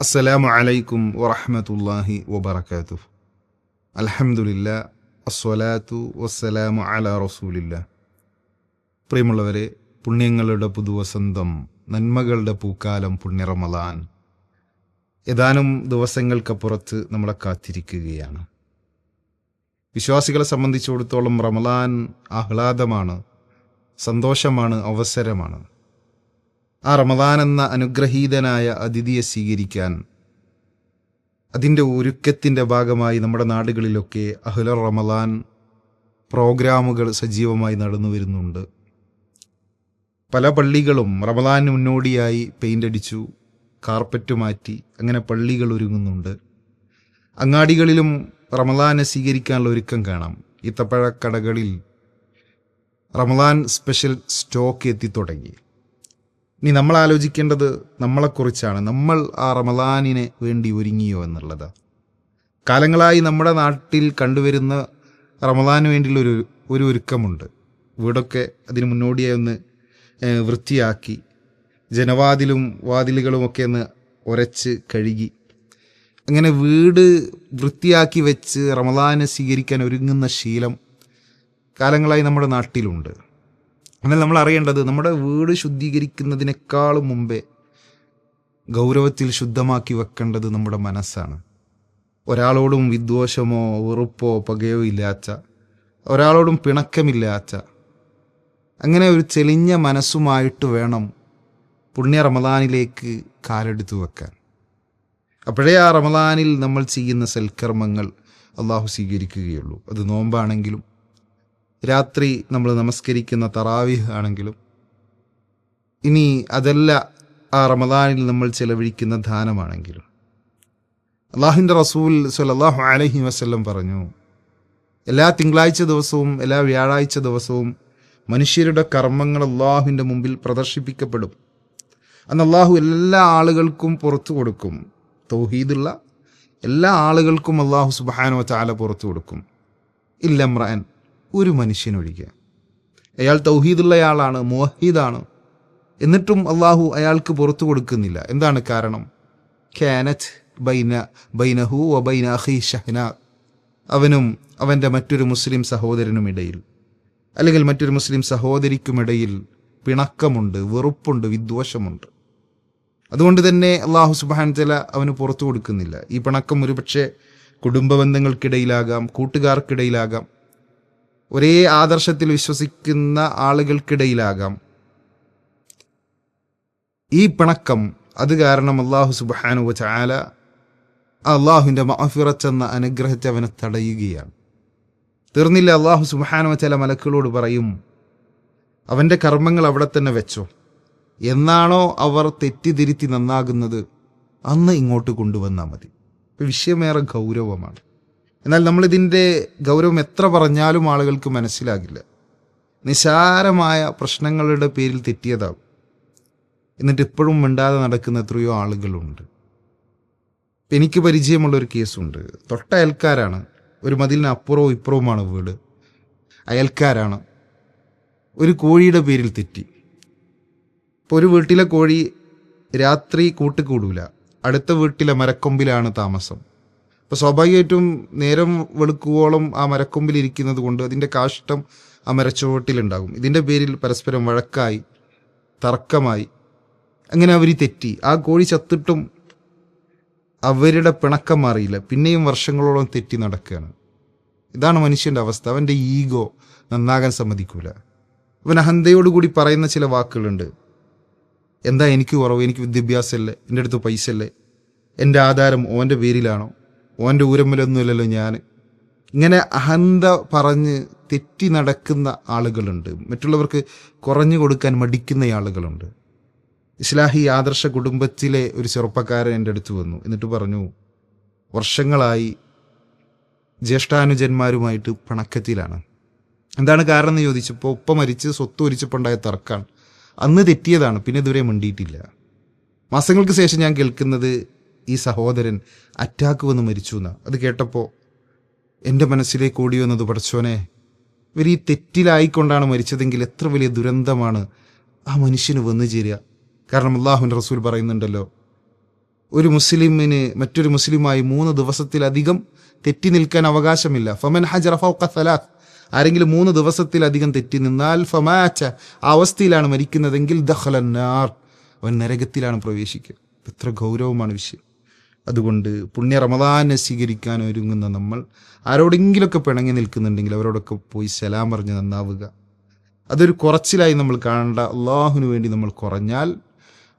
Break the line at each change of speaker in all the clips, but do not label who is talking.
അസ്സലാമു അലൈക്കും വറഹ്മത്തുള്ളാഹി വബറകാതുഹു. അൽഹംദുലില്ലാ അസ്സലാത്തു വസ്സലാമു അലാ റസൂലില്ലാ. പ്രിയമുള്ളവരെ പുണ്യങ്ങളുടെ പുതുവസന്തം നന്മകളുടെ പൂക്കാലം പുണ്യ റമദാൻ ഏതാനും ദിവസങ്ങൾക്കപ്പുറത്ത് നമ്മളെ കാത്തിരിക്കുകയാണ്. വിശ്വാസികളെ സംബന്ധിച്ചിടത്തോളം റമദാൻ ആഹ്ലാദമാണ് സന്തോഷമാണ് അവസരമാണ്. ആ റമദാൻ എന്ന അനുഗ്രഹീതനായ അതിഥിയെ സ്വീകരിക്കാൻ അതിന്റെ ഒരുക്കത്തിന്റെ ഭാഗമായി നമ്മുടെ നാടുകളിലൊക്കെ അഹുല റമദാൻ പ്രോഗ്രാമുകൾ സജീവമായി നടന്നു വരുന്നുണ്ട്. പല പള്ളികളും റമദാന് മുന്നോടിയായി പെയിന്റ് അടിച്ചു കാർപ്പറ്റ് മാറ്റി അങ്ങനെ പള്ളികൾ ഒരുങ്ങുന്നുണ്ട്. അങ്ങാടികളിലും റമദാനെ സ്വീകരിക്കാനുള്ള ഒരുക്കം കാണാം. ഈത്തപ്പഴക്കടകളിൽ റമദാൻ സ്പെഷ്യൽ സ്റ്റോക്ക് എത്തിത്തുടങ്ങി ഇനി നമ്മൾ ആലോചിക്കേണ്ടത് നമ്മളെക്കുറിച്ചാണ്. നമ്മൾ ആ റമദാനിനെ വേണ്ടി ഒരുങ്ങിയോ എന്നുള്ളത്. കാലങ്ങളായി നമ്മുടെ നാട്ടിൽ കണ്ടുവരുന്ന റമദാന് വേണ്ടിയുള്ള ഒരു ഒരു ഒരുക്കമുണ്ട്. വീടൊക്കെ അതിന് മുന്നോടിയായി ഒന്ന് വൃത്തിയാക്കി ജനവാതിലും വാതിലുകളുമൊക്കെ ഒന്ന് ഉരച്ച് കഴുകി അങ്ങനെ വീട് വൃത്തിയാക്കി വെച്ച് റമദാനെ സ്വീകരിക്കാൻ ഒരുങ്ങുന്ന ശീലം കാലങ്ങളായി നമ്മുടെ നാട്ടിലുണ്ട്. എന്നാൽ നമ്മൾ അറിയേണ്ടത് നമ്മുടെ വീട് ശുദ്ധീകരിക്കുന്നതിനേക്കാളും മുമ്പേ ഗൗരവത്തിൽ ശുദ്ധമാക്കി വെക്കേണ്ടത് നമ്മുടെ മനസ്സാണ്. ഒരാളോടും വിദ്വേഷമോ വെറുപ്പോ പകയോ ഇല്ലാച്ച ഒരാളോടും പിണക്കമില്ലാച്ച അങ്ങനെ ഒരു ചെളിഞ്ഞ മനസ്സുമായിട്ട് വേണം പുണ്യ റമദാനിലേക്ക് കാലെടുത്തു വെക്കാൻ. അപ്പോഴേ ആ റമദാനിൽ നമ്മൾ ചെയ്യുന്ന സൽക്കർമ്മങ്ങൾ അള്ളാഹു സ്വീകരിക്കുകയുള്ളൂ. അത് നോമ്പാണെങ്കിലും രാത്രി നമ്മൾ നമസ്കരിക്കുന്ന തറാവിഹ് ആണെങ്കിലും ഇനി അതല്ല ആ റമദാനിൽ നമ്മൾ ചെലവഴിക്കുന്ന ദാനമാണെങ്കിലും. അള്ളാഹിന്റെ റസൂൽ സല്ലല്ലാഹു അലഹി വസ്ല്ലം പറഞ്ഞു എല്ലാ തിങ്കളാഴ്ച ദിവസവും എല്ലാ വ്യാഴാഴ്ച ദിവസവും മനുഷ്യരുടെ കർമ്മങ്ങൾ അള്ളാഹുവിന്റെ മുമ്പിൽ പ്രദർശിപ്പിക്കപ്പെടും. അന്ന് അള്ളാഹു എല്ലാ ആളുകൾക്കും പുറത്തു കൊടുക്കും. തൗഹീദുള്ള എല്ലാ ആളുകൾക്കും അള്ളാഹു സുബാനോ ചാല പുറത്തു കൊടുക്കും. ഇല്ലമ്രാൻ ഒരു മനുഷ്യനൊഴികെ. അയാൾ തൗഹീദുള്ളയാളാണ് മോഹീദാണ് എന്നിട്ടും അള്ളാഹു അയാൾക്ക് പുറത്തു കൊടുക്കുന്നില്ല. എന്താണ് കാരണം? ഖാനത്ത് ബൈന ബൈനഹു വ ബൈന അഹി ഷഹ്ന. അവനും അവന്റെ മറ്റൊരു മുസ്ലിം സഹോദരനും ഇടയിൽ. അല്ലെങ്കിൽ മറ്റൊരു മുസ്ലിം സഹോദരിക്കുമിടയിൽ പിണക്കമുണ്ട് വെറുപ്പുണ്ട് വിദ്വേഷമുണ്ട്. അതുകൊണ്ട് തന്നെ അള്ളാഹു സുബാൻ ചില അവന് പുറത്തു കൊടുക്കുന്നില്ല. ഈ പിണക്കം ഒരുപക്ഷെ കുടുംബ ബന്ധങ്ങൾക്കിടയിലാകാം കൂട്ടുകാർക്കിടയിലാകാം. ഒരേ ആദർശത്തിൽ വിശ്വസിക്കുന്ന ആളുകൾക്കിടയിലാകാം. ഈ പിണക്കം അത് കാരണം അള്ളാഹു സുബാനു ചാല അള്ളാഹുവിന്റെ മാഫിറത്ത് എന്ന അനുഗ്രഹത്തെ അവനെ തടയുകയാണ്. തീർന്നില്ല അള്ളാഹു സുബാനു ചില മലക്കുകളോട് പറയും അവന്റെ കർമ്മങ്ങൾ അവിടെ തന്നെ വെച്ചോ. എന്നാണോ അവർ തെറ്റിതിരുത്തി നന്നാകുന്നത്? അന്ന് ഇങ്ങോട്ട് കൊണ്ടുവന്നാൽ മതി. വിഷയമേറെ ഗൗരവമാണ്. എന്നാൽ നമ്മളിതിന്റെ ഗൗരവം എത്ര പറഞ്ഞാലും ആളുകൾക്ക് മനസ്സിലാകില്ല. നിസാരമായ പ്രശ്നങ്ങളുടെ പേരിൽ തെറ്റിയതാകും എന്നിട്ട് ഇപ്പോഴും മിണ്ടാതെ നടക്കുന്ന എത്രയോ ആളുകളുണ്ട്. എനിക്ക് പരിചയമുള്ള ഒരു കേസുണ്ട്. തൊട്ട അയൽക്കാരാണ്. ഒരു മതിലിന് അപ്പുറവും ഇപ്പുറവുമാണ് വീട്. അയൽക്കാരാണ്. ഒരു കോഴിയുടെ പേരിൽ തെറ്റി. ഇപ്പോൾ ഒരു വീട്ടിലെ കോഴി രാത്രി കൂട്ടിക്കൂടൂല അടുത്ത വീട്ടിലെ മരക്കൊമ്പിലാണ് താമസം. അപ്പോൾ സ്വാഭാവികമായിട്ടും നേരം വെളുക്കുവോളം ആ മരക്കൊമ്പിൽ ഇരിക്കുന്നത് കൊണ്ട് അതിന്റെ കാഷ്ടം ആ മരച്ചുവട്ടിലുണ്ടാകും. ഇതിന്റെ പേരിൽ പരസ്പരം വഴക്കായി തർക്കമായി അങ്ങനെ അവർ തെറ്റി. ആ കോഴി ചത്തിട്ടും അവരുടെ പിണക്കം മാറിയില്ല. പിന്നെയും വർഷങ്ങളോളം തെറ്റി നടക്കുകയാണ്. ഇതാണ് മനുഷ്യന്റെ അവസ്ഥ. അവന്റെ ഈഗോ നന്നാകാൻ സമ്മതിക്കൂല. അവൻ അഹന്തയോടുകൂടി പറയുന്ന ചില വാക്കുകളുണ്ട്. എന്താ എനിക്ക് കുറവ്? എനിക്ക് വിദ്യാഭ്യാസമല്ലേ? എന്റെ അടുത്ത് പൈസ അല്ലേ എന്റെ ആധാരം ഓന്റെ പേരിലാണോ? ഓന്റെ ഊരമ്മലൊന്നുമില്ലല്ലോ ഞാൻ. ഇങ്ങനെ അഹന്ത പറഞ്ഞ് തെറ്റി നടക്കുന്ന ആളുകളുണ്ട്. മറ്റുള്ളവർക്ക് കുറഞ്ഞു കൊടുക്കാൻ മടിക്കുന്ന ആളുകളുണ്ട്. ഇസ്ലാഹി ആദർശ കുടുംബത്തിലെ ഒരു ചെറുപ്പക്കാരൻ എന്റെ അടുത്ത് വന്നു. എന്നിട്ട് പറഞ്ഞു വർഷങ്ങളായി ജ്യേഷ്ഠാനുജന്മാരുമായിട്ട് പണക്കത്തിലാണ്. എന്താണ് കാരണം എന്ന് ചോദിച്ചപ്പോൾ ഉപ്പ മരിച്ച് സ്വത്ത് ഒരിച്ചപ്പോണ്ടായ തർക്കാണ്. അന്ന് തെറ്റിയതാണ് പിന്നെ ഇതുവരെ മിണ്ടിയിട്ടില്ല. മാസങ്ങൾക്ക് ശേഷം ഞാൻ കേൾക്കുന്നത് ഈ സഹോദരൻ അറ്റാക്ക് വന്ന് മരിച്ചു എന്ന് അത് കേട്ടപ്പോൾ എന്റെ മനസ്സിലേക്ക് ഓടി വന്നത് പഠിച്ചോനെ ഇവർ ഈ തെറ്റിലായിക്കൊണ്ടാണ് മരിച്ചതെങ്കിൽ എത്ര വലിയ ദുരന്തമാണ് ആ മനുഷ്യന് വന്നു ചേരുക. കാരണം അള്ളാഹുൻ റസൂൽ പറയുന്നുണ്ടല്ലോ ഒരു മുസ്ലിമിന് മറ്റൊരു മുസ്ലിമായി മൂന്ന് ദിവസത്തിലധികം തെറ്റി നിൽക്കാൻ അവകാശമില്ല. ഫമൻ ഹജറ ഫൗഖ ആരെങ്കിലും മൂന്ന് ദിവസത്തിലധികം തെറ്റി നിന്നാൽ ഫമാച്ച ആ അവസ്ഥയിലാണ് മരിക്കുന്നതെങ്കിൽ ദഹ്ലന്നാർ അവൻ നരകത്തിലാണ് പ്രവേശിക്കുക. എത്ര ഗൗരവമാണ് വിഷയം. അതുകൊണ്ട് പുണ്യ റമദാനെ സ്വീകരിക്കാൻ ഒരുങ്ങുന്ന നമ്മൾ ആരോടെങ്കിലുമൊക്കെ പിണങ്ങി നിൽക്കുന്നുണ്ടെങ്കിൽ അവരോടൊക്കെ പോയി സലാം പറഞ്ഞ് നന്നാവുക. അതൊരു കുറച്ചിലായി നമ്മൾ കാണേണ്ട അള്ളാഹുവിന് വേണ്ടി നമ്മൾ കുറഞ്ഞാൽ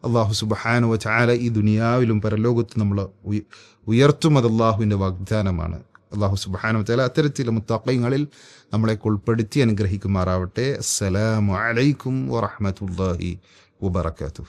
അള്ളാഹു സുബഹാനുവ ചാല ഈ ദുനിയാവിലും പരലോകത്തും നമ്മൾ ഉയ- ഉയർത്തും. അത് അള്ളാഹുവിന്റെ വാഗ്ദാനമാണ്. അള്ളാഹു സുബഹാനു ചാല അത്തരത്തിലെ മുത്തക്കയങ്ങളിൽ നമ്മളെ ഉൾപ്പെടുത്തി അനുഗ്രഹിക്കുമാറാവട്ടെ. അസ്സലാമു അലൈക്കും വറഹമത്തല്ലാഹി വബർക്കാത്തു